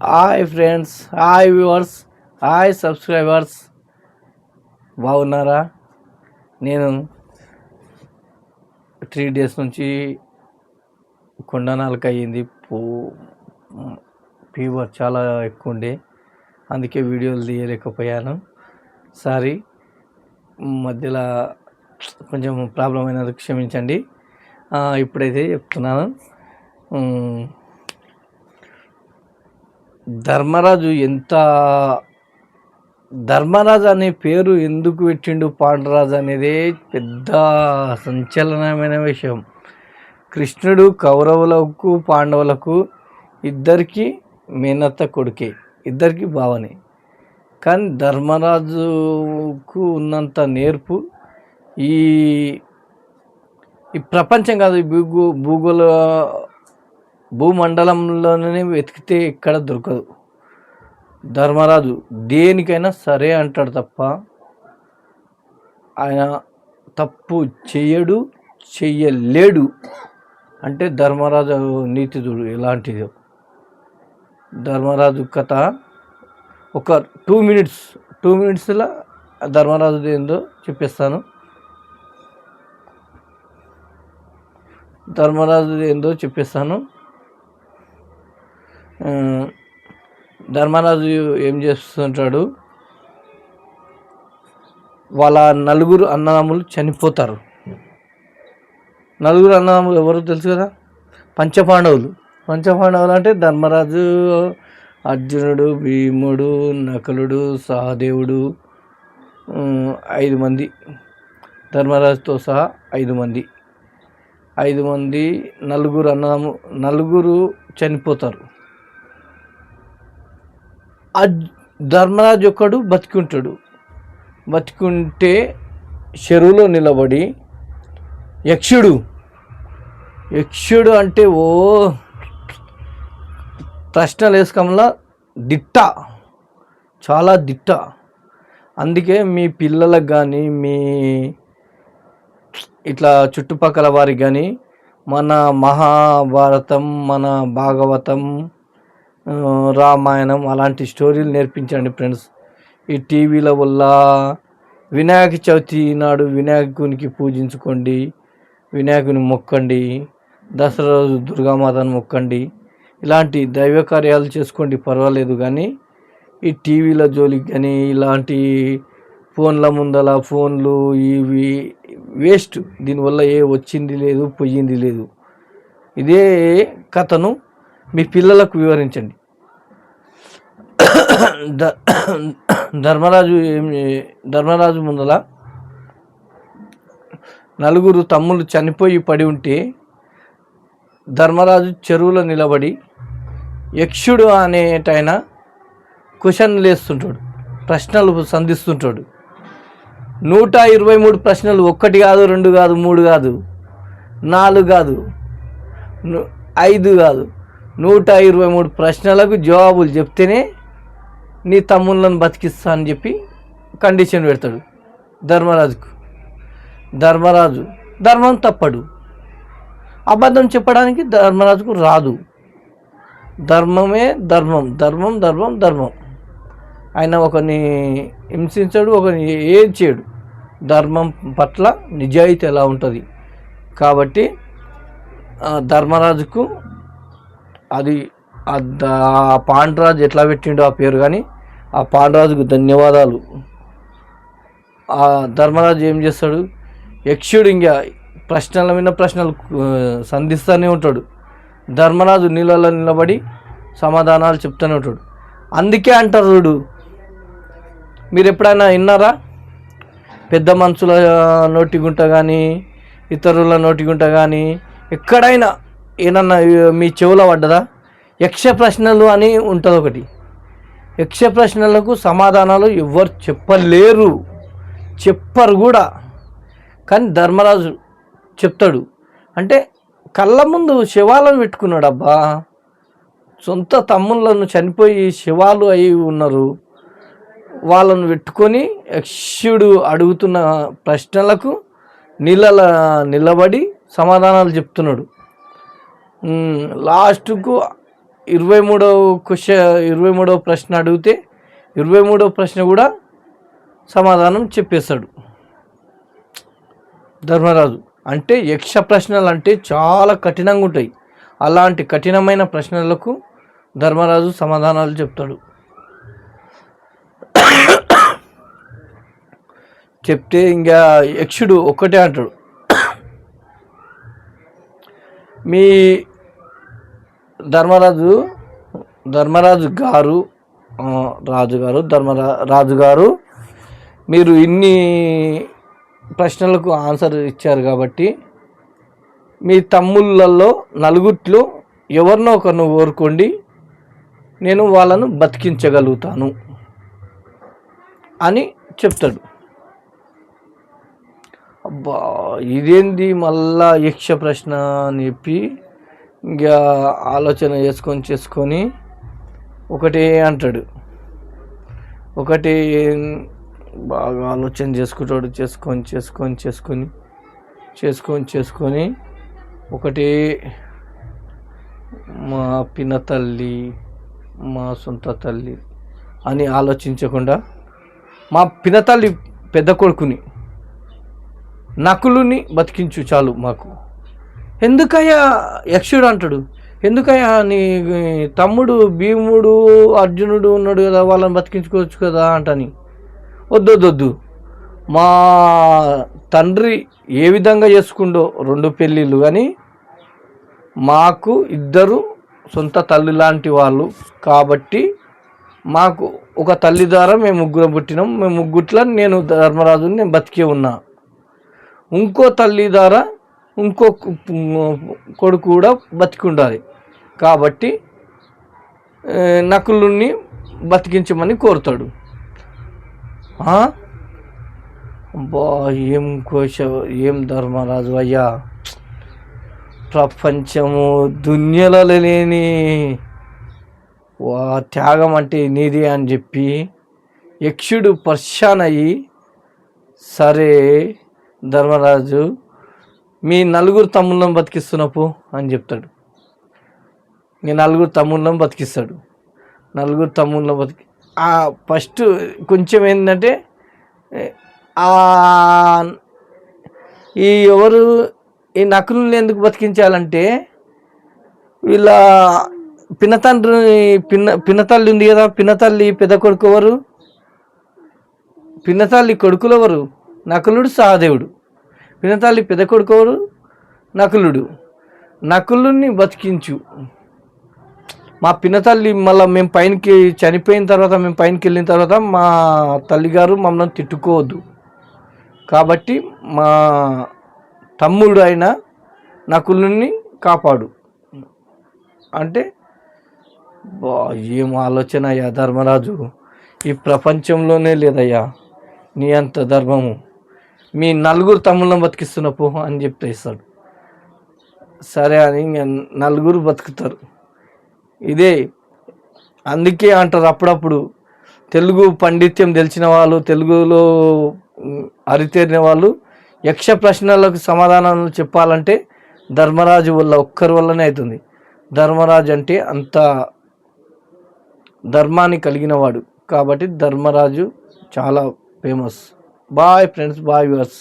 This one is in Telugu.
Hi friends hi viewers hi subscribers బాగున్నారా? నేను త్రీ డేస్ నుంచి కొండనాలకు అయ్యింది. పో ఫీవర్ చాలా ఎక్కువ ఉండే అందుకే వీడియోలు తీయలేకపోయాను. సారీ మధ్యలో కొంచెం ప్రాబ్లం అయినందుకు క్షమించండి. ఇప్పుడైతే చెప్తున్నాను. ధర్మరాజు ఎంత ధర్మరాజు అనే పేరు ఎందుకు పెట్టిండు పాండరాజు అనేది పెద్ద సంచలనమైన విషయం. కృష్ణుడు కౌరవులకు పాండవులకు ఇద్దరికి మేనత్త కొడుకే ఇద్దరికి భావనే. కానీ ధర్మరాజుకు ఉన్నంత నేర్పు ఈ ఈ ప్రపంచం కాదు భూగో భూగోళ భూమండలంలోనే వెతికితే ఎక్కడ దొరకదు. ధర్మరాజు దేనికైనా సరే అంటాడు తప్ప ఆయన తప్పు చెయ్యడు చెయ్యలేడు. అంటే ధర్మరాజు నీతిదుడు ఎలాంటిదో. ధర్మరాజు కథ ఒక టూ మినిట్స్ టూ మినిట్స్లో ధర్మరాజు ఏందో చెప్పేస్తాను. ధర్మరాజు ఏందో చెప్పేస్తాను. ధర్మరాజు ఏం చేస్తుంటాడు? వాళ్ళ నలుగురు అన్నదమ్ములు చనిపోతారు. నలుగురు అన్నదమ్ములు ఎవరు తెలుసు కదా? పంచపాండవులు. పంచపాండవులు అంటే ధర్మరాజు అర్జునుడు భీముడు నకులుడు సహదేవుడు ఐదు మంది. ధర్మరాజుతో సహా ఐదు మంది. ఐదు మంది నలుగురు అన్నదమ్ము నలుగురు చనిపోతారు. ధర్మరాజు ఒక్కడు బతికుంటాడు. బతికుంటే చెరువులో నిలబడి యక్షుడు యక్షుడు అంటే ఓ ప్రశ్నలు వేసుకంలా దిట్ట చాలా దిట్ట. అందుకే మీ పిల్లలకు కానీ మీ ఇట్లా చుట్టుపక్కల వారికి కానీ మన మహాభారతం మన భాగవతం రామాయణం అలాంటి స్టోరీలు నేర్పించండి ఫ్రెండ్స్. ఈ టీవీల వల్ల వినాయక చవితి నాడు వినాయకునికి పూజించుకోండి వినాయకుని మొక్కండి దసరా రోజు దుర్గామాతను మొక్కండి. ఇలాంటి దైవ కార్యాలు చేసుకోండి పర్వాలేదు కానీ ఈ టీవీల జోలికి కానీ ఇలాంటి ఫోన్ల ముందల ఫోన్లు ఇవి వేస్ట్. దీనివల్ల ఏ వచ్చింది లేదు పోయింది లేదు. ఇదే కథను మీ పిల్లలకు వివరించండి. ధర్మరాజు ధర్మరాజు ముందల నలుగురు తమ్ముళ్ళు చనిపోయి పడి ఉంటే ధర్మరాజు చెరువులో నిలబడి యక్షుడు అనేటైన క్వశ్చన్ లేస్తుంటాడు ప్రశ్నలు సంధిస్తుంటాడు. నూట ఇరవై మూడు ప్రశ్నలు ఒక్కటి కాదు రెండు కాదు మూడు కాదు నాలుగు కాదు ఐదు కాదు నూట ఇరవై మూడు ప్రశ్నలకు జవాబులు చెప్తేనే నీ తమ్ముళ్ళను బతికిస్తా అని చెప్పి కండిషన్ పెడతాడు. ధర్మరాజుకు. ధర్మరాజు ధర్మం తప్పడు. అబద్ధం చెప్పడానికి ధర్మరాజుకు రాదు. ధర్మమే ధర్మం ధర్మం ధర్మం ధర్మం. ఆయన ఒకరిని హింసించాడు ఒకరిని ఏం చేయడు. ధర్మం పట్ల నిజాయితీ ఎలా ఉంటుంది? కాబట్టి ధర్మరాజుకు అది ఆ పాండరాజు ఎట్లా పెట్టిండో ఆ పేరు కానీ ఆ పాండరాజుకు ధన్యవాదాలు. ఆ ధర్మరాజు ఏం చేస్తాడు? యక్షుడు ఇంకా ప్రశ్నల మీద ప్రశ్నలు సంధిస్తూనే ఉంటాడు. ధర్మరాజు నీళ్ళలో నిలబడి సమాధానాలు చెప్తూనే ఉంటాడు. అందుకే అంటారు చూడు మీరు ఎప్పుడైనా విన్నారా? పెద్ద మనుషుల నోటిగుంట కానీ ఇతరుల నోటిగుంట కానీ ఎక్కడైనా ఏమన్నా మీ చెవులో పడ్డదా? యక్ష ప్రశ్నలు అని ఉంటుంది ఒకటి యక్ష ప్రశ్నలకు సమాధానాలు ఎవ్వరు చెప్పలేరు. చెప్పరు కూడా. కానీ ధర్మరాజు చెప్తాడు. అంటే కళ్ళ ముందు శవాలను పెట్టుకున్నాడు అబ్బా సొంత తమ్ముళ్ళను చనిపోయి శవాలు అయి ఉన్నారు. వాళ్ళను పెట్టుకొని యక్షుడు అడుగుతున్న ప్రశ్నలకు నీళ్ళ నిలబడి సమాధానాలు చెప్తున్నాడు. లాస్ట్కు ఇరవై మూడవ క్వశ్చన్ ఇరవై మూడవ ప్రశ్న అడిగితే ఇరవై మూడవ ప్రశ్న కూడా సమాధానం చెప్పేశాడు. ధర్మరాజు అంటే యక్ష ప్రశ్నలు అంటే చాలా కఠినంగా ఉంటాయి. అలాంటి కఠినమైన ప్రశ్నలకు ధర్మరాజు సమాధానాలు చెప్తాడు. చెప్తే ఇంకా యక్షుడు ఒక్కటే అంటాడు. మీ ధర్మరాజు ధర్మరాజు గారు రాజుగారు రాజు గారు ధర్మరా రాజు గారు మీరు ఇన్ని ప్రశ్నలకు ఆన్సర్ ఇచ్చారు కాబట్టి మీ తమ్ముళ్ళల్లో నలుగుట్లో ఎవరినో ఒకరిని ఓరుకోండి నేను వాళ్ళను బతికించగలుగుతాను అని చెప్తాడు. అబ్బా ఇదేంది మళ్ళా యక్ష ప్రశ్న అని చెప్పి ఇంకా ఆలోచన చేసుకొని చేసుకొని ఒకటే అంటాడు. ఒకటి బాగా ఆలోచన చేసుకుంటాడు చేసుకొని చేసుకొని చేసుకొని చేసుకొని చేసుకొని ఒకటి మా పిన తల్లి మా సొంత తల్లి అని ఆలోచించకుండా మా పినతల్లి పెద్ద కొడుకుని నకులుని బతికించు చాలు మాకు. ఎందుకయ్యా యక్షుడు అంటాడు? ఎందుకయ్యా నీ తమ్ముడు భీముడు అర్జునుడు ఉన్నాడు కదా వాళ్ళని బతికించుకోవచ్చు కదా అంటని. వద్దొద్దొద్దు మా తండ్రి ఏ విధంగా చేసుకుండో రెండు పెళ్ళిళ్ళు కానీ మాకు ఇద్దరు సొంత తల్లి లాంటి వాళ్ళు కాబట్టి మాకు ఒక తల్లి ద్వారా మేము ముగ్గురం పుట్టినాం. మేము ముగ్గుట్ల నేను ధర్మరాజుని నేను బతికే ఉన్నా. ఇంకో తల్లి ద్వారా ఇంకో కొడుకు కూడా బతికి ఉండాలి కాబట్టి నకులుని బతికించమని కోరుతాడు. బా ఏం కోశ ఏం ధర్మరాజు అయ్యా? ప్రపంచము దున్యలో లేని వా త్యాగం అంటే నీది అని చెప్పి యక్షుడు పర్షాన్ అయ్యి సరే ధర్మరాజు మీ నలుగురు తమ్ముళ్ళం బతికిస్తున్నప్పు అని చెప్తాడు. మీ నలుగురు తమ్ముళ్ళం బతికిస్తాడు. నలుగురు తమ్ముళ్ళం బతికి ఫస్ట్ కొంచెం ఏంటంటే ఈ ఎవరు ఈ నకులని ఎందుకు బతికించాలంటే వీళ్ళ పినతండ్రిని పిన్న పినతల్లి ఉంది కదా పినతల్లి పెద్ద కొడుకు ఎవరు? పినతల్లి కొడుకులు ఎవరు? నకులుడు సహదేవుడు. పినతల్లి పెద్ద నకులుడు. నకులుని బతికించు. మా పినతల్లి మళ్ళీ మేము పైనకి చనిపోయిన తర్వాత మేము పైనకి వెళ్ళిన తర్వాత మా తల్లిగారు మమ్మల్ని తిట్టుకోవద్దు. కాబట్టి మా తమ్ముడు అయిన నకులుని కాపాడు. అంటే బా ఏం ఆలోచన అయ్యా ధర్మరాజు? ఈ ప్రపంచంలోనే లేదయ్యా నీ అంత ధర్మము. మీ నలుగురు తమ్ముళ్ళని బతికిస్తున్న పో అని చెప్పేస్తాడు సరే అని ఇంక నలుగురు బతుకుతారు. ఇదే అందుకే అంటారు అప్పుడప్పుడు తెలుగు పండిత్యం తెలిసిన వాళ్ళు తెలుగులో అరితేరిన వాళ్ళు యక్ష ప్రశ్నలకు సమాధానాలు చెప్పాలంటే ధర్మరాజు వల్ల ఒక్కరి వల్లనే అవుతుంది. ధర్మరాజు అంటే అంత ధర్మాన్ని కలిగిన వాడు. కాబట్టి ధర్మరాజు చాలా famous. Bye friends bye viewers